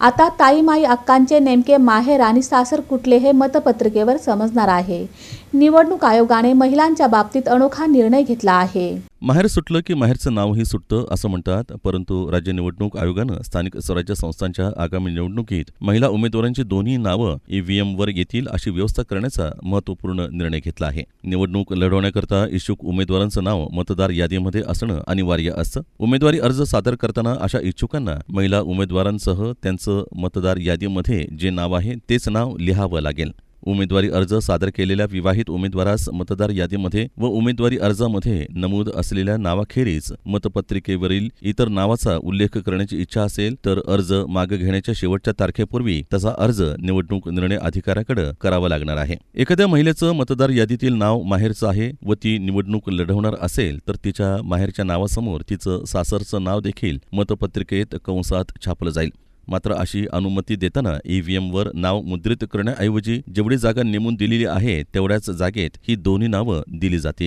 आता ताईमाई अक्कांचे नेमके माहेर आणि सासर कुठले हे मतपत्रिकेवर समजणार आहे. निवडणूक आयोगाने महिलांच्या बाबतीत अनोखा निर्णय घेतला आहे. माहेर सुटलं की माहेरचं नावही सुटतं असं म्हणतात परंतु राज्य निवडणूक आयोगानं स्थानिक स्वराज्य संस्थांच्या आगामी निवडणुकीत महिला उमेदवारांची दोन्ही नावं ईव्हीएमवर येतील अशी व्यवस्था करण्याचा महत्त्वपूर्ण निर्णय घेतला आहे. निवडणूक लढवण्याकरता इच्छुक उमेदवारांचं नाव मतदार यादीमध्ये असणं अनिवार्य असतं. उमेदवारी अर्ज सादर करताना अशा इच्छुकांना महिला उमेदवारांसह त्यांचं मतदार यादीमध्ये जे नाव आहे तेच नाव लिहावं लागेल. उमेदवारी अर्ज सादर केलेल्या विवाहित उमेदवारास मतदार यादीमध्ये व उमेदवारी अर्जामध्ये नमूद असलेल्या नावाखेरीज मतपत्रिकेवरील इतर नावाचा उल्लेख करण्याची इच्छा असेल तर अर्ज मागे घेण्याच्या शेवटच्या तारखेपूर्वी तसा अर्ज निवडणूक निर्णय अधिकाऱ्याकडे करावा लागणार आहे. एखाद्या महिलेचं मतदार यादीतील नाव माहेरचं आहे व ती निवडणूक लढवणार असेल तर तिच्या माहेरच्या नावासमोर तिचं सासरचं नाव देखील मतपत्रिकेत कंसात छापलं जाईल. मात्र अशी अनुमती देताना ईव्हीएमवर नाव मुद्रित करण्याऐवजी जेवढी जागा नेमून दिलेली आहे तेवढ्याच जागेत ही दोन्ही नावं दिली जातील.